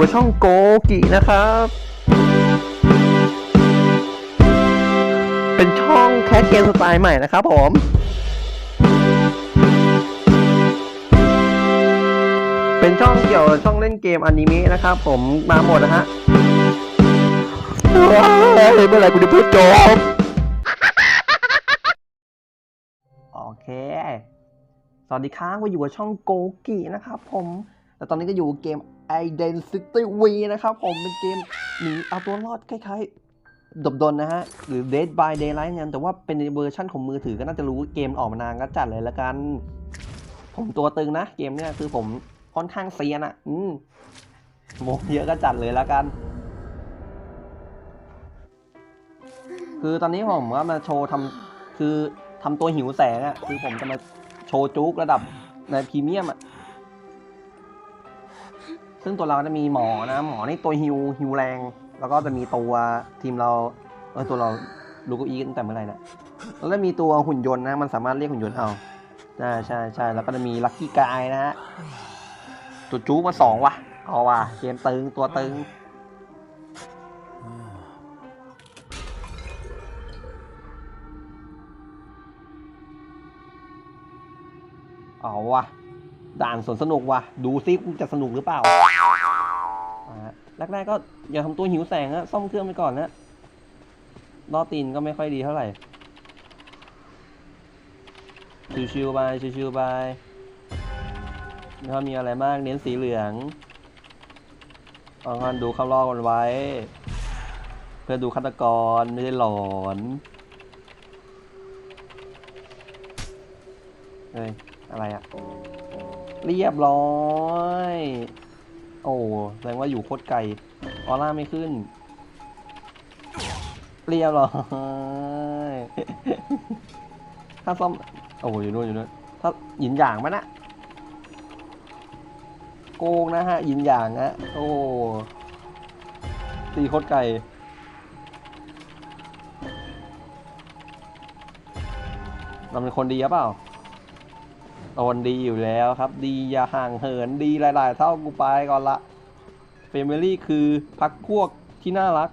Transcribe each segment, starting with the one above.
กับช่องโกกินะครับ เป็นช่องแคสเกมสไตล์ใหม่นะครับผม เป็นช่องเกี่ยวกับช่องเล่นเกมอนิเมะนะครับผมมาหมดนะฮะว้ายเมื่อไหร่กูจะพูดจบ โอเค สวัสดีครับก็อยู่กับช่องโกกินะครับผม แต่ตอนนี้ก็อยู่เกม Identity V นะครับ ผมเป็นเกมหนีเอาตัวรอดคล้ายๆดบดนนะฮะ หรือ Dead by Daylight เนี่ยแต่ว่าเป็นเวอร์ชั่นของมือถือก็น่าจะรู้เกมออกมานานก็จัดเลยละกัน ผมตัวตึงนะ เกมเนี่ยคือผมค่อนข้างเซียนอะอืมโมเยอะก็จัดเลยละกัน คือตอนนี้ผมก็มาโชว์ทำคือทำตัวหิวแสงอะคือผมจะมาโชว์จุกระดับในพรีเมียมอะ ซึ่งตัวเราจะมีหมอนะหมอนี่ตัวฮิวฮิวแรง แล้วก็จะมีตัวทีมเราเออตัวเราลูกอีตั้งแต่เมื่อไหร่นะแล้วก็มีตัวหุ่นยนต์นะ มันสามารถเรียกหุ่นยนต์เอาใช่ใช่ใช่แล้วก็จะมีลัคกี้กายนะฮะจุดจุกมาสองว่ะเอาว่ะเกมตึงตัวตึงเอาวะ ด่านสนสนุกว่ะ ดูซิกูจะสนุกหรือเปล่าแรกๆก็อย่าทำตัวหิวแสงอะซ่อมเครื่องไปก่อนนะลอตีนก็ไม่ค่อยดีเท่าไหร่ ชิวๆไปชิวๆไปไม่ค่อยมีอะไรมาก เน้นสีเหลืองเองั้นดูข้ารอบกันไว้ เพื่อดูฆาตกรไม่ได้หลอนเฮ้ยอะไรอะ เรียบร้อย โอ้แสดงว่าอยู่โคตรไกล ออร่าไม่ขึ้น เรียบร้อย ถ้าซ่อม โอ้อยู่นู่นอยู่นู่นถ้าหยินหยางมันอะโกงนะฮะหยินหยางฮะ โอ้ตีโคตรไกลเราเป็นคนดีหรือเปล่า ตนดีอยู่แล้วครับ ดีอย่าห่างเหินดีหลาย ๆ เท่ากูไปก่อนละเฟมิลี่คือพักพวกที่น่ารัก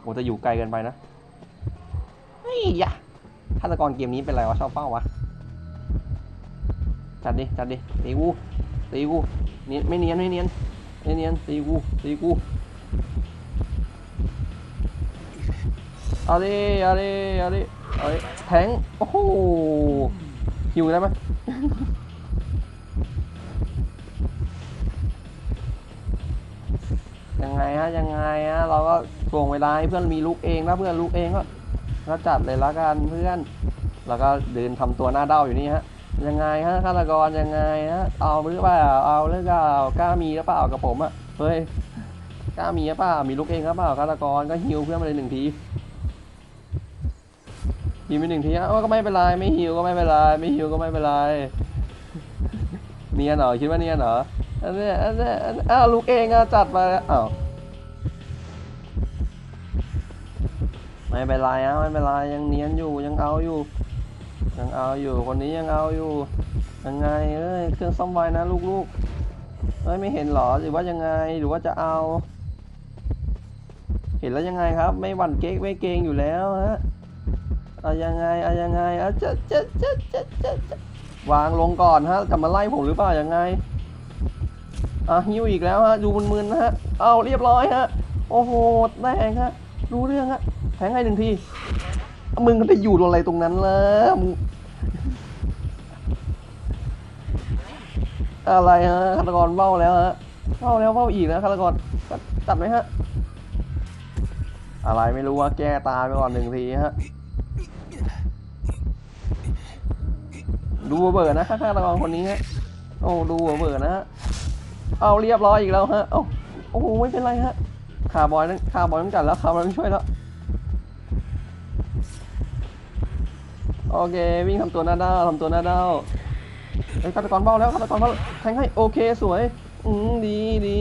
โอ้จะอยู่ไกลเกันไปนะเฮ้ยยะฆาตกรเกมนี้เป็นไรวะชอบเฝ้าวะจัดดิจัดดิตีกูตีกูเนียนไม่เนียนไม่เนียนไม่เนียนตีกูตีกูเอาดิเอาดิเอาดิเอาดิแทงโอ้โหหิวได้ไหม ยัง ไงฮะยังไงฮะเราก็ส่งเวลาให้เพื่อนมีลูกเองถ้าเพื่อนลูกเองก็ก็จัดเลยละกันเพื่อน แล้วก็เดินทำตัวหน้าเด้าอยู่นี่ฮะยังไงฮะฆาตกรยังไงฮะเอาหรือเปล่าเอาหรือเปล่ากล้ามีหรือเปล่ากับผมอะเฮ้ยกล้ามีหรือเปล่ามีลูกเองหรือเปล่าฆาตกรก็ฮิวเพื่อนมาเลยหนึ่งทีฮิวไปหนึ่งทีอะก็ไม่เป็นไรไม่ฮิวก็ไม่เป็นไรไม่ฮิวก็ไม่เป็นไรเนียนเหรอคิดว่าเนียนเหรออันนี้อันนี้อันอ้าวลูกเองอะจัดมาอ้าว ไม่เป็นไรอะไม่เป็นไรยังเนียนอยู่ยังเอาอยู่ ยังเอาอยู่คนนี้ยังเอาอยู่ ยังไงเอ้ยเครื่องซ่อมไว้นะลูกๆเอ้ยไม่เห็นหรอหรือว่ายังไงหรือว่าจะเอา เห็นแล้วยังไงครับ ไม่หวั่นเก๊กไม่เกรงอยู่แล้วฮะเอายังไงเอายังไงเอาจะจะจะจะจะจะวางลงก่อนฮะจะมาไล่ผมหรือเปล่ายังไงอะหิวอีกแล้วฮะดูมึนๆนะฮะเอาเรียบร้อยฮะโอ้โหแดงฮะรู้เรื่องฮะ ทงให้หนึ่งที มึงก็ไปอยู่ตรงอะไรตรงนั้นล่ะมึงอะไรฮะฆาตกรเบ้าแล้วฮะเบ้าแล้วเบ้าอีกนะฆาตกรจัดไหมฮะ อะไรไม่รู้ว่าแก้ตาไปก่อนหนึ่งทีฮะ ดูเบิร์นะฆาตกรคนนี้ฮะ โอ้ดูเบิร์นะฮะ เอาเรียบร้อยอีกแล้วฮะเอาโอ้โหไม่เป็นไรฮะคาบอยนั่นคาบอยต้องจัดแล้วคาบอยต้องช่วยแล้ว โอเค วิ่งทำตัวหน้าด้าวทำตัวหน้าด้าวเอ้ยฆาตกรเบ้าแล้วฆาตกรเบ้าแทงให้โอเคสวย อืมดีดี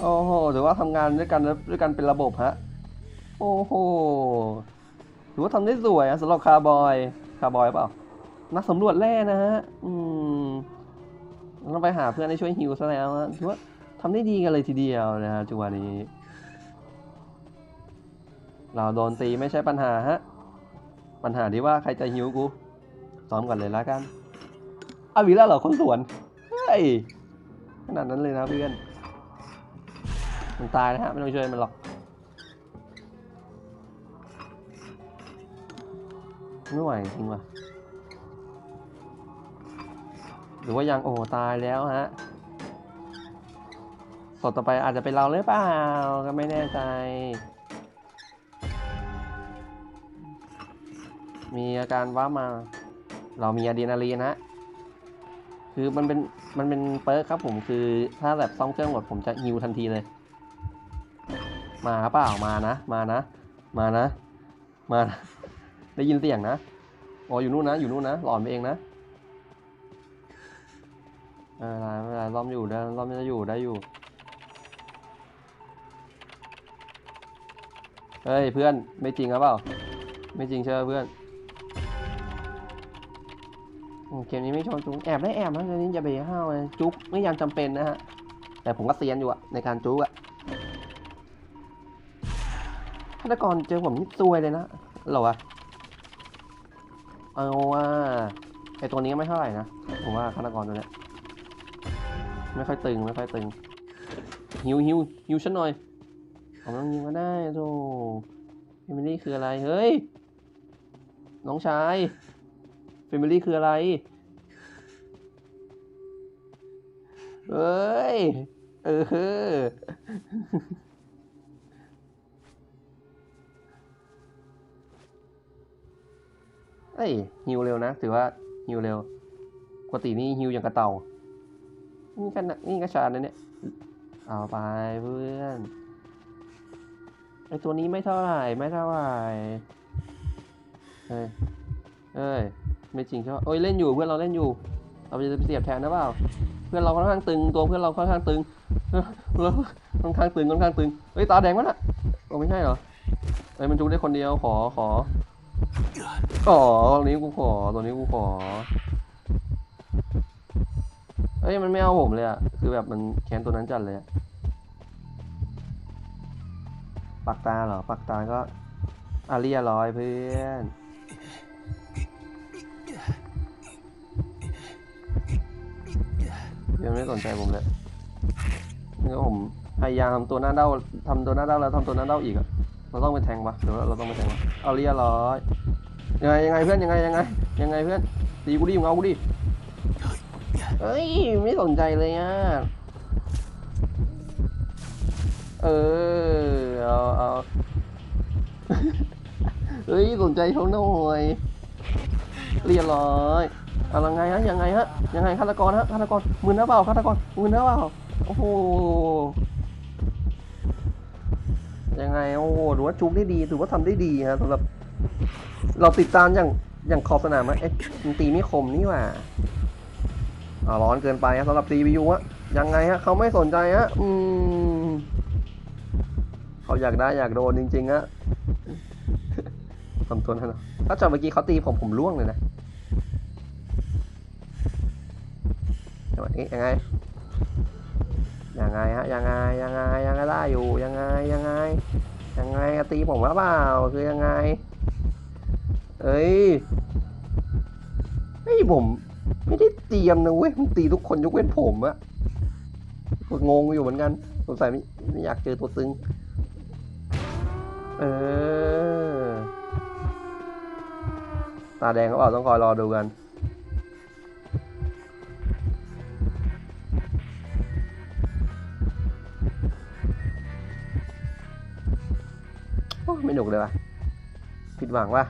โอ้โหถือว่าทำงานด้วยกันด้วยกันเป็นระบบฮะ โอ้โหถือว่าทำได้สวยอะสำหรับคาร์บอย คาร์บอยเปล่า นักสำรวจแร่นะฮะ อืมต้องไปหาเพื่อนให้ช่วยฮิวซะแล้วถือว่าทำได้ดีกันเลยทีเดียวนะฮะจังหวะนี้ เราโดนตีไม่ใช่ปัญหาฮะ ปัญหาที่ว่าใครจะฮิวกู ซ้อมกันเลยละกันอาวีแล้วเหรอคนสวน เฮ้ย ขนาดนั้นเลยนะเพื่อน มันตายนะฮะ ไม่ต้องช่วยมันหรอก ไม่ไหวจริงว่ะ หรือว่ายังโอ้ตายแล้วฮะสดต่อไปอาจจะเป็นเราหรือเปล่า ก็ไม่แน่ใจ มีอาการว้ามา เรามีอะดรีนาลีนฮะคือมันเป็นมันเป็นเปิร์กครับผมคือถ้าแบบซ่อมเครื่องหมดผมจะฮิวทันทีเลย มาเปล่ามานะ มานะ มานะ มานะ ได้ยินเสียงนะอ๋ออยู่นู่นนะ อยู่นู่นนะหลอนไปเองนะไม่เป็นไม่เป็นไรซ่อมอยู่ได้ซ่อมจะอยู่ได้อยู่เฮ้ยเพื่อนไม่จริงหรือเปล่า ไม่จริงเชื่อเพื่อน เกมนี้ไม่ชนจุกแอบได้แอบนะเกมนี้อย่าไปห้าวเลยจุกไม่ยังจำเป็นนะฮะ แต่ผมก็เซียนอยู่อะในการจุกอะฆาตกรเจอผมนี่ซวยเลยนะเหรอวะเอาว่าไอตัวนี้ไม่เท่าไหร่นะ ผมว่าฆาตกรตัวนี้ไม่ค่อยตึงไม่ค่อยตึงฮิวฮิวฮิวฉันหน่อยผมต้องยิงก็ได้โธ่เฟมิลี่คืออะไร เฮ้ย น้องชาย เฟมิลี่คืออะไร เอ้ย เออ เอ้ยฮิวเร็วนะ ถือว่าฮิวเร็วปกตินี่ฮิวอย่างกระเต่า นี่กันนะนี่กระชานะเนี่ย เอาไปเพื่อนไอตัวนี้ไม่เท่าไหร่ ไม่เท่าไหร่ เฮ้ยเอ้ย ไม่จริงใช่ปะโอ้ยเล่นอยู่เพื่อนเราเล่นอยู่ เราจะไปเสียบแทนนะเปล่า เพื่อนเราค่อนข้างตึงตัวเพื่อนเราค่อนข้างตึงเราค่อนข้างตึงค่อนข้างตึงเฮ้ยตาแดงวะน่ะโอ้ไม่ใช่เหรอเอ้ยมันจุกได้คนเดียวขอขอขอตัวนี้กูขอตัวนี้กูขอเอ้ยมันไม่เอาผมเลยอะคือแบบมันแค้นตัวนั้นจัดเลยปักตาเหรอปักตาก็อาเรียร้อยเพื่อน ยังไม่สนใจผมเลยนี่ผมพยายามทำตัวหน้าเด้าทำตัวหน้าเด้าแล้วทำตัวหน้าเด้าอีกอะเราต้องไปแทงปะหรือว่าเราต้องไปแทงปะเอาเรียร้อยยังไงยังไงเพื่อนยังไงยังไงยังไงเพื่อนตีกูดิมึงเอากูดิเอ้ยไม่สนใจเลยอะเออเอาเอาเฮ้ยสนใจเขาหน่อยเรียร้อย อายังไงฮะยังไงฮะยังไงฆาตกรฮะฆาตกรมือนะเปล่าฆาตกรมือนะเปล่าโอ้โหยังไงโอ้โหถือว่าจุกได้ดีถือว่าทำได้ดีฮะสำหรับเราติดตามอย่างอย่างขอบสนามอะเอ๊ะตีไม่คมนี่หว่าอ่าร้อนเกินไปฮะสำหรับ CPU อะยังไงฮะเขาไม่สนใจฮะอืมเขาอยากได้อยากโดนจริงๆฮะทำตัวนั้นนะถ้าจอดเมื่อกี้เขาตีผมผมล่วงเลยนะจังหวะนี้ ยังไงยังไงฮะยังไงยังไงยังไงได้อยู่ยังไงยังไงยังไงตีผมว่าเปล่าคือยังไงเอ้ยเฮ้ผม ไม่ได้เตรียมนะเว้ยตีทุกคนยกเว้นผมอะก็งงอยู่เหมือนกันสงสัยไม่ไม่อยากเจอตัวตึงเออตาแดงเขาบอกต้องคอยรอดูกัน ไม่หนุกเลยว่ะผิดหวังว่ะ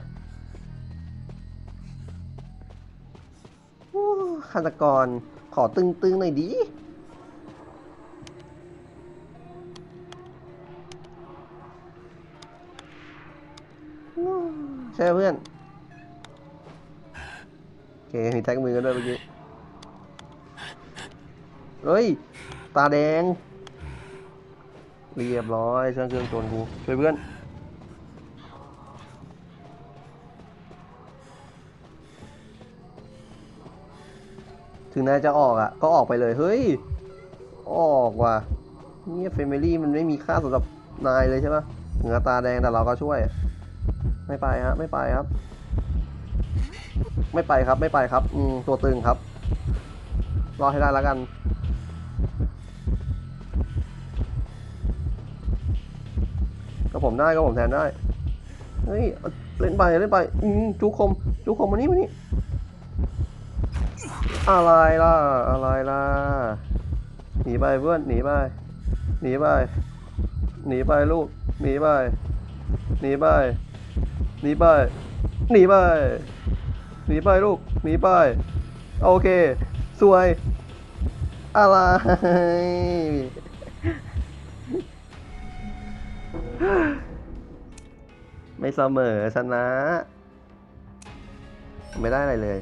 ฆาตกรขอตึงๆหน่อยดิใช่เพื่อน โอเค มีแท็กมือกันด้วยเมื่อกี้ เฮ้ย ตาแดง เรียบร้อยช่างเครื่องโจรกู ช่วยเพื่อน ถึงนายจะออกอะ ก็ออกไปเลยเฮ้ย ออกว่ะเนี่ยเฟมิลี่มันไม่มีค่าสำหรับนายเลยใช่ปะถึงจะตาแดงแต่เราก็ช่วย ไม่ไปฮะไม่ไปครับ ไม่ไปครับไม่ไปครับอืมตัวตึงครับ รอให้ได้แล้วกันก็ผมได้ก็ผมแทนได้ เฮ้ยเอาเล่นไปเล่นไปอืมจุกคม จุกคมมานี่มานี่ อะไรล่ะ อะไรล่ะ หนีไปเพื่อน หนีไป หนีไป หนีไปลูก หนีไป หนีไป หนีไป หนีไป หนีไปลูก หนีไป โอเค สวย อะไร ไม่เสมอชนะ ไม่ได้อะไรเลย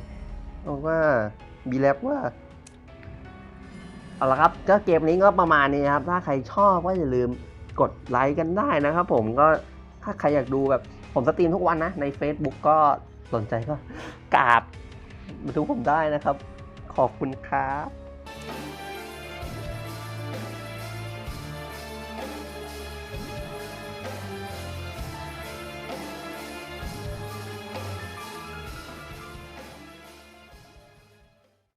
บอกว่า บีแลบว่าเอาละครับก็เกมนี้ก็ประมาณนี้นะครับ ถ้าใครชอบก็อย่าลืมกดไลค์กันได้นะครับ ผมก็ถ้าใครอยากดูแบบผมสตรีมทุกวันนะ ใน Facebook ก็สนใจก็กราบมาดูผมได้นะครับ ขอบคุณครับ